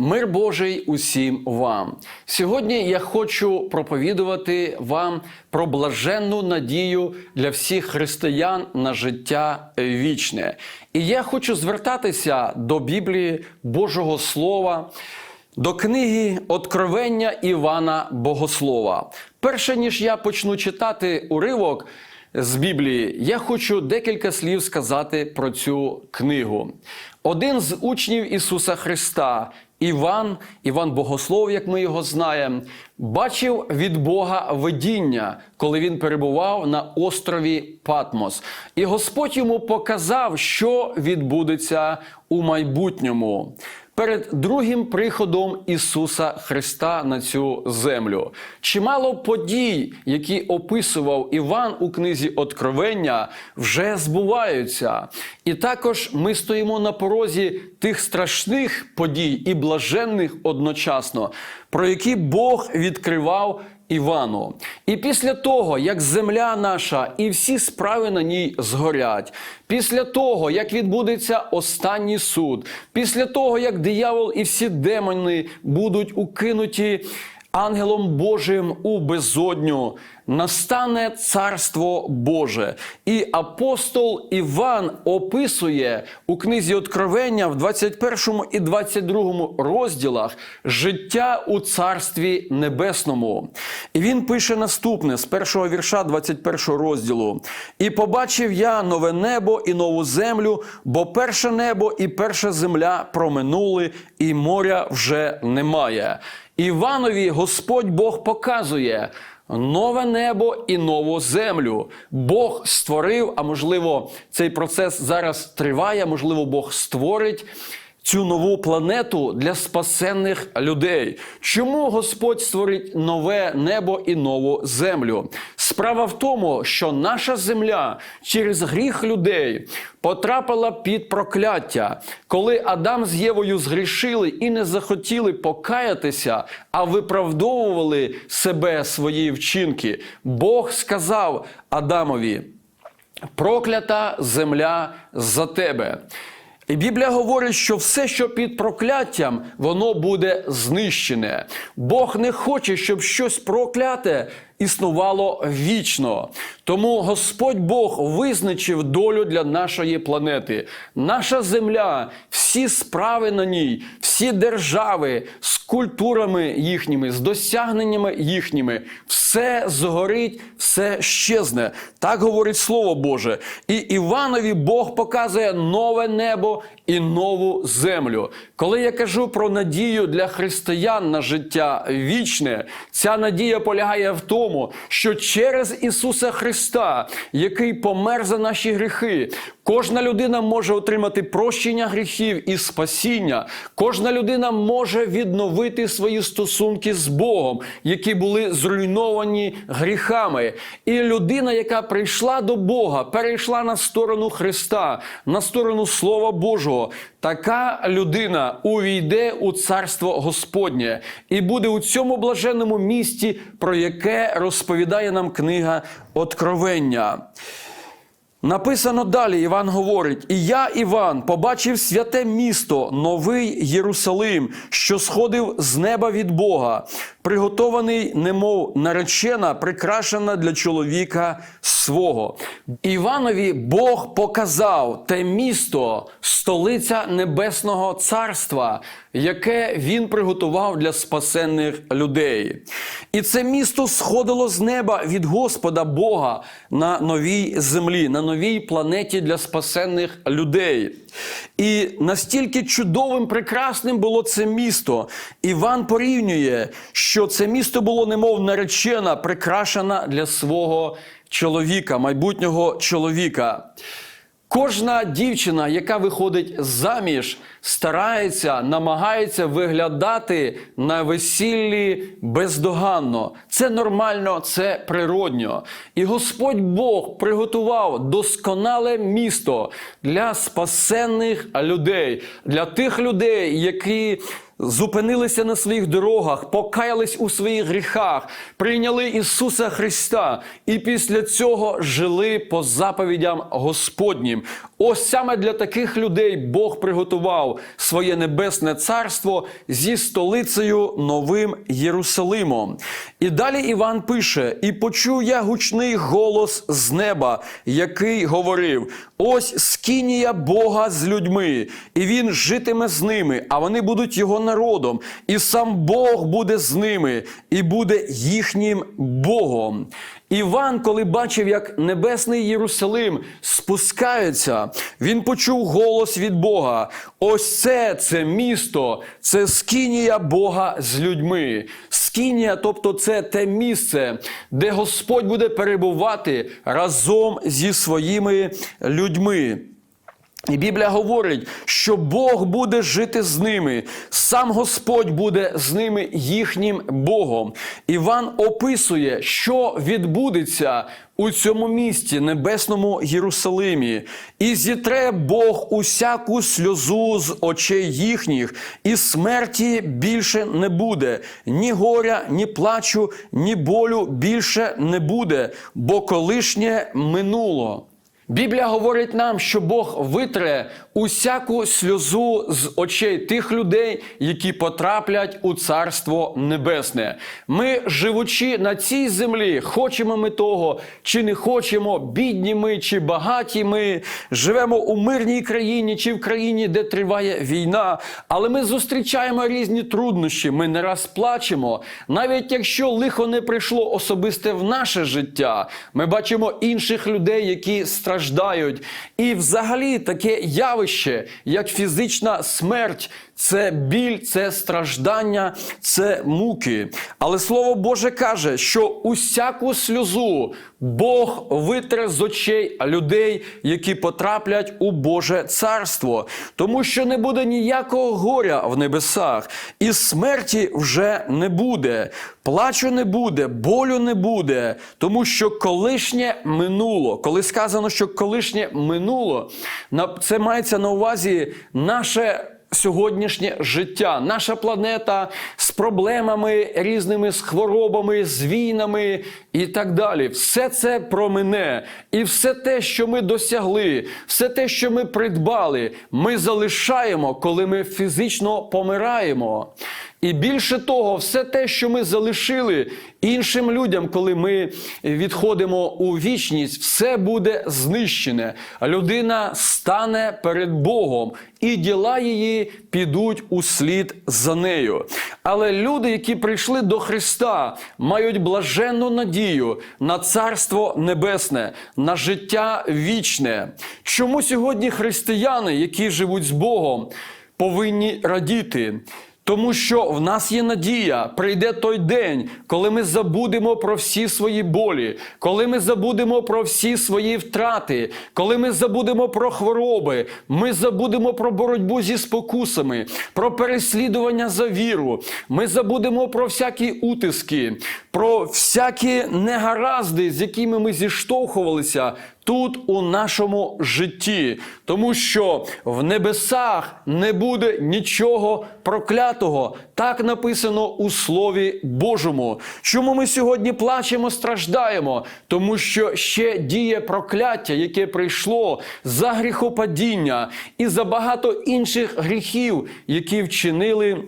Мир Божий усім вам. Сьогодні я хочу проповідувати вам про блаженну надію для всіх християн на життя вічне. І я хочу звертатися до Біблії Божого Слова. До книги Откровення Івана Богослова. Перше ніж я почну читати уривок з Біблії, я хочу декілька слів сказати про цю книгу. Один з учнів Ісуса Христа, Іван, Іван Богослов, як ми його знаємо, бачив від Бога видіння, коли він перебував на острові Патмос. І Господь йому показав, що відбудеться у майбутньому перед другим приходом Ісуса Христа на цю землю. Чимало подій, які описував Іван у книзі Откровення, вже збуваються. І також ми стоїмо на порозі тих страшних подій і блаженних одночасно, про які Бог відкривав. Івану. І після того, як земля наша і всі справи на ній згорять, після того, як відбудеться останній суд, після того, як диявол і всі демони будуть укинуті ангелом Божим у безодню, настане царство Боже. І апостол Іван описує у книзі Откровення в 21 і 22 розділах життя у Царстві Небесному. І він пише наступне з першого вірша 21 розділу: І побачив я нове небо і нову землю, бо перше небо і перша земля проминули, і моря вже немає. Іванові Господь Бог показує нове небо і нову землю. Бог створив, а можливо, цей процес зараз триває, можливо, Бог створить. Цю нову планету для спасенних людей. Чому Господь створить нове небо і нову землю? Справа в тому, що наша земля через гріх людей потрапила під прокляття. Коли Адам з Євою згрішили і не захотіли покаятися, а виправдовували себе свої вчинки, Бог сказав Адамові: проклята земля за тебе. І Біблія говорить, що все, що під прокляттям, воно буде знищене. Бог не хоче, щоб щось прокляте існувало вічно. Тому Господь Бог визначив долю для нашої планети. Наша земля, всі справи на ній, всі держави культурами їхніми, з досягненнями їхніми, все згорить, все щезне. Так говорить Слово Боже. І Іванові Бог показує нове небо і нову землю. Коли я кажу про надію для християн на життя вічне, ця надія полягає в тому, що через Ісуса Христа, який помер за наші гріхи, кожна людина може отримати прощення гріхів і спасіння. Кожна людина може відновити свої стосунки з Богом, які були зруйновані гріхами. І людина, яка прийшла до Бога, перейшла на сторону Христа, на сторону Слова Божого. Така людина увійде у царство Господнє і буде у цьому блаженному місті, про яке розповідає нам книга Откровення. Написано далі, Іван говорить: І я, Іван, побачив святе місто, новий Єрусалим, що сходив з неба від Бога, приготований, немов наречена, прикрашена для чоловіка свого. Іванові Бог показав те місто, столиця Небесного Царства, яке він приготував для спасенних людей. І це місто сходило з неба від Господа Бога на новій землі, на новій планеті для спасенних людей. І настільки чудовим, прекрасним було це місто. Іван порівнює, що це місто було немов наречена, прикрашена для свого чоловіка, майбутнього чоловіка. Кожна дівчина, яка виходить заміж, старається, намагається виглядати на весіллі бездоганно. Це нормально, це природньо. І Господь Бог приготував досконале місто для спасенних людей, для тих людей, які зупинилися на своїх дорогах, покаялись у своїх гріхах, прийняли Ісуса Христа і після цього жили по заповідям Господнім. Ось саме для таких людей Бог приготував своє небесне царство зі столицею Новим Єрусалимом. І далі Іван пише: І почув я гучний голос з неба, який говорив: Ось скинія Бога з людьми, і він житиме з ними, а вони будуть його народом, і сам Бог буде з ними, і буде їхнім Богом. Іван, коли бачив, як небесний Єрусалим спускається, він почув голос від Бога. Ось це це місто, це скинія Бога з людьми. Скинія, тобто це те місце, де Господь буде перебувати разом зі своїми людьми. І Біблія говорить, що Бог буде жити з ними, сам Господь буде з ними їхнім Богом. Іван описує, що відбудеться у цьому місті, небесному Єрусалимі, і зітре Бог усяку сльозу з очей їхніх, і смерті більше не буде, ні горя, ні плачу, ні болю більше не буде, бо колишнє минуло. Біблія говорить нам, що Бог витре усяку сльозу з очей тих людей, які потраплять у Царство Небесне. Ми, живучи на цій землі, хочемо ми того чи не хочемо, бідні ми чи багаті ми, живемо у мирній країні чи в країні, де триває війна, але ми зустрічаємо різні труднощі. Ми не раз плачемо, навіть якщо лихо не прийшло особисте в наше життя, ми бачимо інших людей, які страждають страждають. І взагалі таке явище, як фізична смерть, це біль, це страждання, це муки. Але Слово Боже каже, що усяку сльозу Бог витре з очей людей, які потраплять у Боже царство, тому що не буде ніякого горя в небесах, і смерті вже не буде. Плачу не буде, болю не буде, тому що колишнє минуло. Коли сказано, що колишнє минуло, це мається на увазі наше. Сьогоднішнє життя, наша планета з проблемами різними, з хворобами, з війнами і так далі. Все це про мене. І все те, що ми досягли, все те, що ми придбали, ми залишаємо, коли ми фізично помираємо. І більше того, все те, що ми залишили іншим людям, коли ми відходимо у вічність, все буде знищене. Людина стане перед Богом, і діла її підуть у слід за нею. Але люди, які прийшли до Христа, мають блаженну надію на Царство Небесне, на життя вічне. Чому сьогодні християни, які живуть з Богом, повинні радіти? Тому що в нас є надія, прийде той день, коли ми забудемо про всі свої болі, коли ми забудемо про всі свої втрати, коли ми забудемо про хвороби, ми забудемо про боротьбу зі спокусами, про переслідування за віру. Ми забудемо про всякі утиски, про всякі негаразди, з якими ми зіштовхувалися тут у нашому житті, тому що в небесах не буде нічого проклятого. Так написано у Слові Божому. Чому ми сьогодні плачемо, страждаємо? Тому що ще діє прокляття, яке прийшло за гріхопадіння і за багато інших гріхів, які вчинили.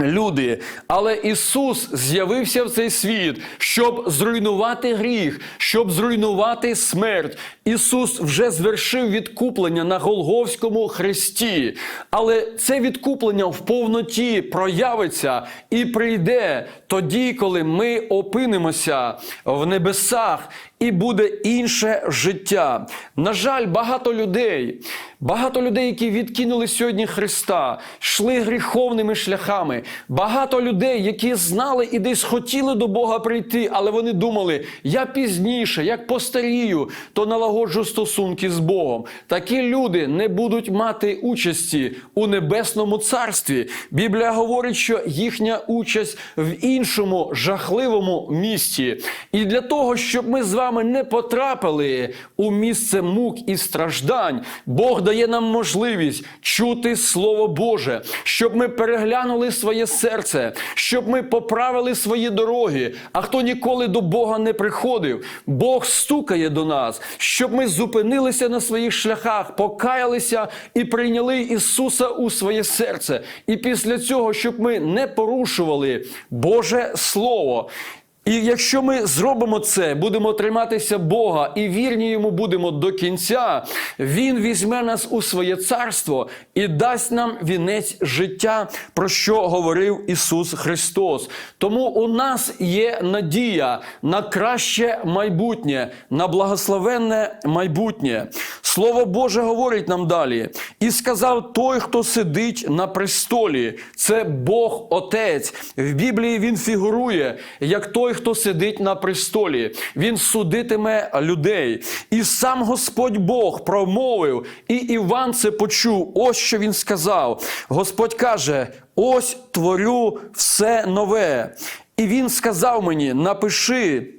Люди, але Ісус з'явився в цей світ, щоб зруйнувати гріх, щоб зруйнувати смерть. Ісус вже звершив відкуплення на Голговському хресті. Але це відкуплення в повноті проявиться і прийде тоді, коли ми опинимося в небесах. І буде інше життя. На жаль, багато людей, багато людей, які відкинули сьогодні Христа, йшли гріховними шляхами. Багато людей, які знали і десь хотіли до Бога прийти, але вони думали, я пізніше, як постарію, то налагоджу стосунки з Богом. Такі люди не будуть мати участі у небесному царстві. Біблія говорить, що їхня участь в іншому жахливому місті. І для того, щоб ми з вами вами не потрапили у місце мук і страждань, Бог дає нам можливість чути Слово Боже, щоб ми переглянули своє серце, щоб ми поправили свої дороги. А хто ніколи до Бога не приходив, Бог стукає до нас, щоб ми зупинилися на своїх шляхах, покаялися і прийняли Ісуса у своє серце. І після цього, щоб ми не порушували Боже Слово. І якщо ми зробимо це, будемо триматися Бога і вірні йому будемо до кінця, Він візьме нас у своє царство і дасть нам вінець життя, про що говорив Ісус Христос. Тому у нас є надія на краще майбутнє, на благословенне майбутнє. Слово Боже говорить нам далі. І сказав той, хто сидить на престолі, це Бог Отець. В Біблії він фігурує як той, хто сидить на престолі. Він судитиме людей. І сам Господь Бог промовив, і Іван це почув. Ось що він сказав. Господь каже: ось творю все нове. І він сказав мені: напиши.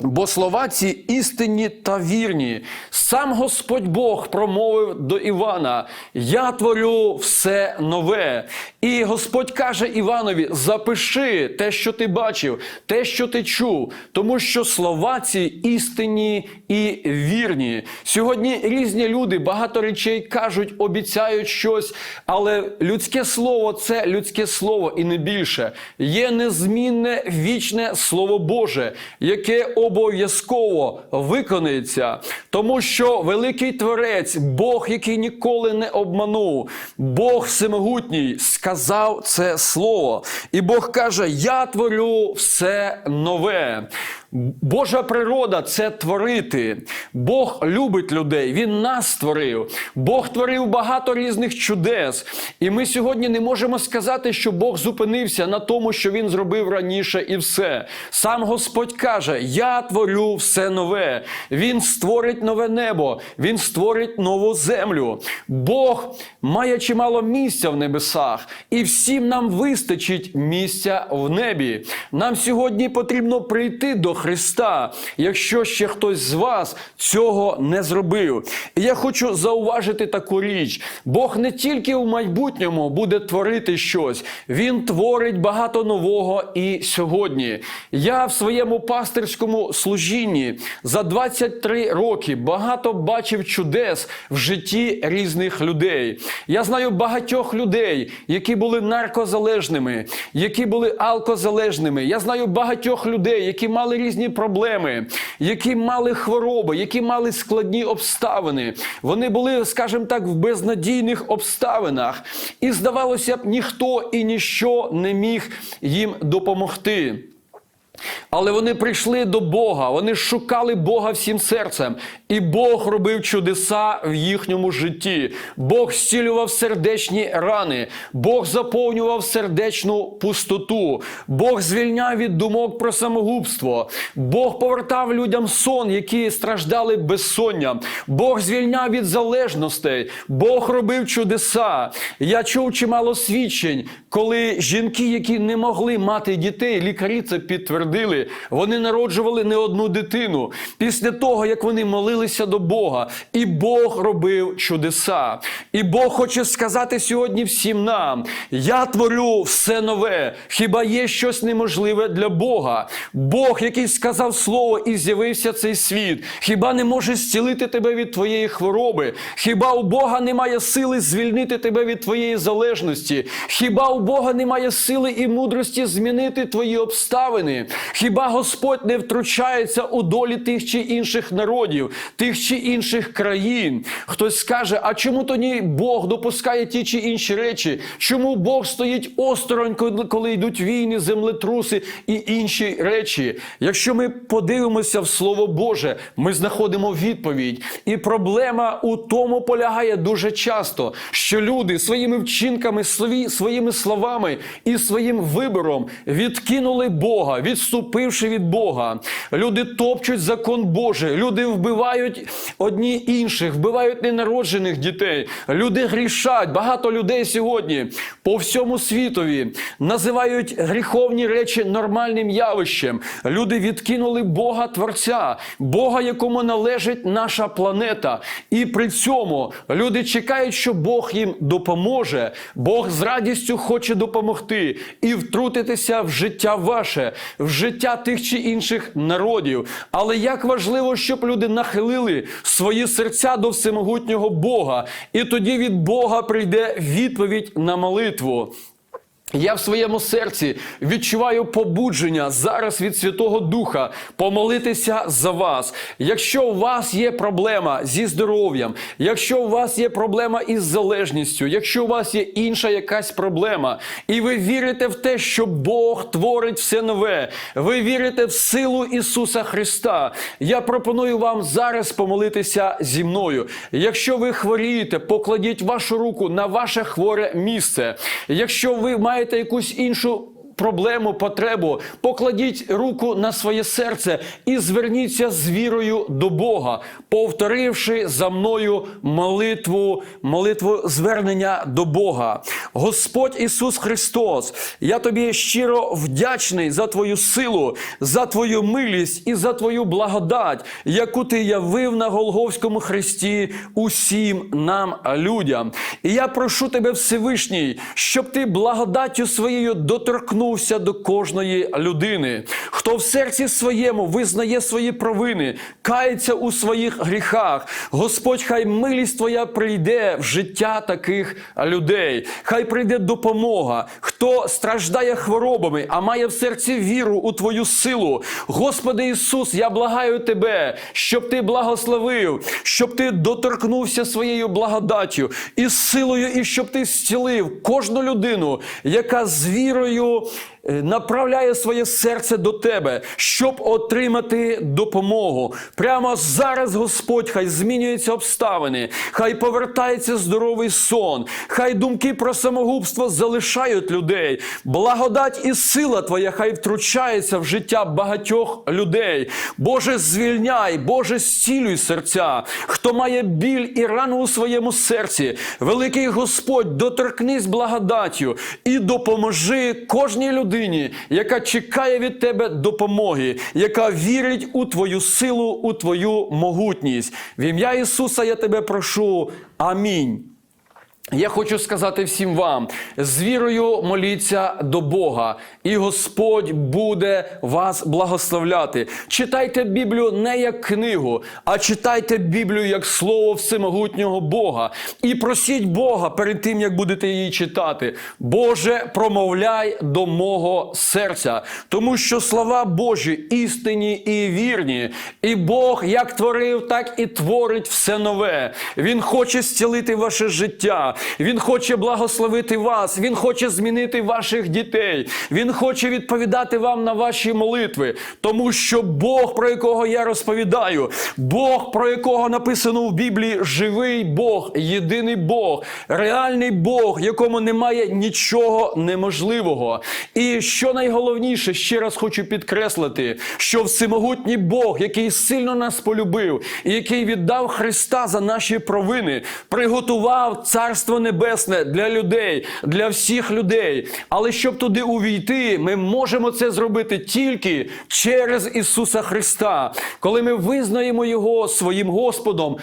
Бо слова ці істинні та вірні. Сам Господь Бог промовив до Івана: Я творю все нове. І Господь каже Іванові: запиши те, що ти бачив, те, що ти чув, тому що слова ці істинні і вірні. Сьогодні різні люди багато речей кажуть, обіцяють щось, але людське слово це людське слово і не більше. Є незмінне вічне Слово Боже, яке обов'язково виконується, тому що великий творець, Бог, який ніколи не обманув, Бог всемогутній, сказав це слово. І Бог каже: Я творю все нове. Божа природа це творити. Бог любить людей, Він нас створив. Бог творив багато різних чудес. І ми сьогодні не можемо сказати, що Бог зупинився на тому, що Він зробив раніше, і все. Сам Господь каже: Я творю все нове. Він створить нове небо, Він створить нову землю. Бог має чимало місця в небесах, і всім нам вистачить місця в небі. Нам сьогодні потрібно прийти до Христа, якщо ще хтось з вас цього не зробив. І я хочу зауважити таку річ: Бог не тільки у майбутньому буде творити щось, Він творить багато нового і сьогодні. Я в своєму пастирському служінні за 23 роки багато бачив чудес в житті різних людей. Я знаю багатьох людей, які були наркозалежними, які були алкозалежними. Я знаю багатьох людей, які мали різні проблеми, які мали хвороби, які мали складні обставини. Вони були, скажімо так, в безнадійних обставинах. І здавалося б, ніхто і ніщо не міг їм допомогти. Але вони прийшли до Бога, вони шукали Бога всім серцем, і Бог робив чудеса в їхньому житті. Бог зцілював сердечні рани, Бог заповнював сердечну пустоту, Бог звільняв від думок про самогубство, Бог повертав людям сон, які страждали безсонням, Бог звільняв від залежностей, Бог робив чудеса. Я чув чимало свідчень, коли жінки, які не могли мати дітей, лікарі це підтвердили. Вони народжували не одну дитину після того, як вони молилися до Бога, і Бог робив чудеса. І Бог хоче сказати сьогодні всім нам: я творю все нове. Хіба є щось неможливе для Бога? Бог, який сказав слово і з'явився цей світ, хіба не може зцілити тебе від твоєї хвороби? Хіба у Бога немає сили звільнити тебе від твоєї залежності? Хіба у Бога немає сили і мудрості змінити твої обставини? Хіба Господь не втручається у долі тих чи інших народів, тих чи інших країн? Хтось скаже, а чому тоді Бог допускає ті чи інші речі? Чому Бог стоїть осторонь, коли- йдуть війни, землетруси і інші речі? Якщо ми подивимося в Слово Боже, ми знаходимо відповідь. І проблема у тому полягає дуже часто, що люди своїми вчинками, своїми словами. і своїм вибором відкинули Бога, відступивши від Бога. Люди топчуть закон Божий, люди вбивають одні інших, вбивають ненароджених дітей. Люди грішать. Багато людей сьогодні по всьому світові називають гріховні речі нормальним явищем. Люди відкинули Бога Творця, Бога, якому належить наша планета. І при цьому люди чекають, що Бог їм допоможе. Бог з радістю хоче допомогти і втрутитися в життя ваше, в життя тих чи інших народів. Але як важливо, щоб люди нахилили свої серця до всемогутнього Бога, і тоді від Бога прийде відповідь на молитву. Я в своєму серці відчуваю побудження зараз від Святого Духа помолитися за вас. Якщо у вас є проблема зі здоров'ям, якщо у вас є проблема із залежністю, якщо у вас є інша якась проблема, і ви вірите в те, що Бог творить все нове, ви вірите в силу Ісуса Христа. Я пропоную вам зараз помолитися зі мною. Якщо ви хворієте, покладіть вашу руку на ваше хворе місце. Якщо ви маєте якусь іншу проблему, потребу, покладіть руку на своє серце і зверніться з вірою до Бога, повторивши за мною молитву, молитву звернення до Бога. Господь Ісус Христос, я тобі щиро вдячний за твою силу, за твою милість і за твою благодать, яку ти явив на Голговському хресті усім нам, людям. І я прошу тебе, Всевишній, щоб ти благодаттю своєю доторкнувся до кожної людини, хто в серці своєму визнає свої провини, кається у своїх гріхах. Господь, хай милість Твоя прийде в життя таких людей. Хай прийде допомога. Хто страждає хворобами, а має в серці віру у Твою силу. Господи Ісус, я благаю Тебе, щоб Ти благословив, щоб Ти доторкнувся своєю благодаттю і силою, і щоб Ти зцілив кожну людину, яка з вірою направляє своє серце до тебе, щоб отримати допомогу. Прямо зараз, Господь, хай змінюються обставини, хай повертається здоровий сон, хай думки про самогубство залишають людей. Благодать і сила Твоя хай втручається в життя багатьох людей. Боже, звільняй, Боже, зцілюй серця. Хто має біль і рану у своєму серці, великий Господь, доторкнись благодаттю і допоможи кожній людині, яка чекає від тебе допомоги, яка вірить у Твою силу, у Твою могутність. В ім'я Ісуса я тебе прошу. Амінь. Я хочу сказати всім вам: з вірою моліться до Бога, і Господь буде вас благословляти. Читайте Біблію не як книгу, а читайте Біблію як слово всемогутнього Бога. І просіть Бога перед тим, як будете її читати. Боже, промовляй до мого серця, тому що слова Божі істинні і вірні. І Бог як творив, так і творить все нове. Він хоче зцілити ваше Він хоче благословити вас, Він хоче змінити ваших дітей, Він хоче відповідати вам на ваші молитви, тому що Бог, про якого я розповідаю, Бог, про якого написано в Біблії, живий Бог, єдиний Бог, реальний Бог, якому немає нічого неможливого. І що найголовніше, ще раз хочу підкреслити, що всемогутній Бог, який сильно нас полюбив, і який віддав Христа за наші провини, приготував царство. Царство Небесне для людей, для всіх людей. Але щоб туди увійти, ми можемо це зробити тільки через Ісуса Христа. Коли ми визнаємо Його своїм Господом,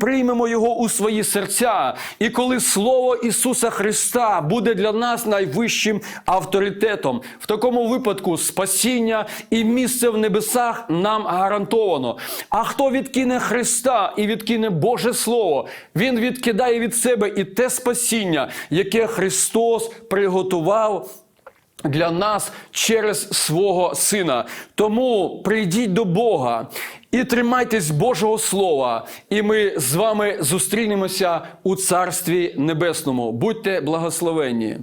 приймемо Його у свої серця. І коли Слово Ісуса Христа буде для нас найвищим авторитетом, в такому випадку спасіння і місце в небесах нам гарантовано. А хто відкине Христа і відкине Боже Слово, Він відкидає від себе і те спасіння, яке Христос приготував. Для нас через свого Сина. Тому прийдіть до Бога і тримайтесь Божого Слова, і ми з вами зустрінемося у Царстві Небесному. Будьте благословенні!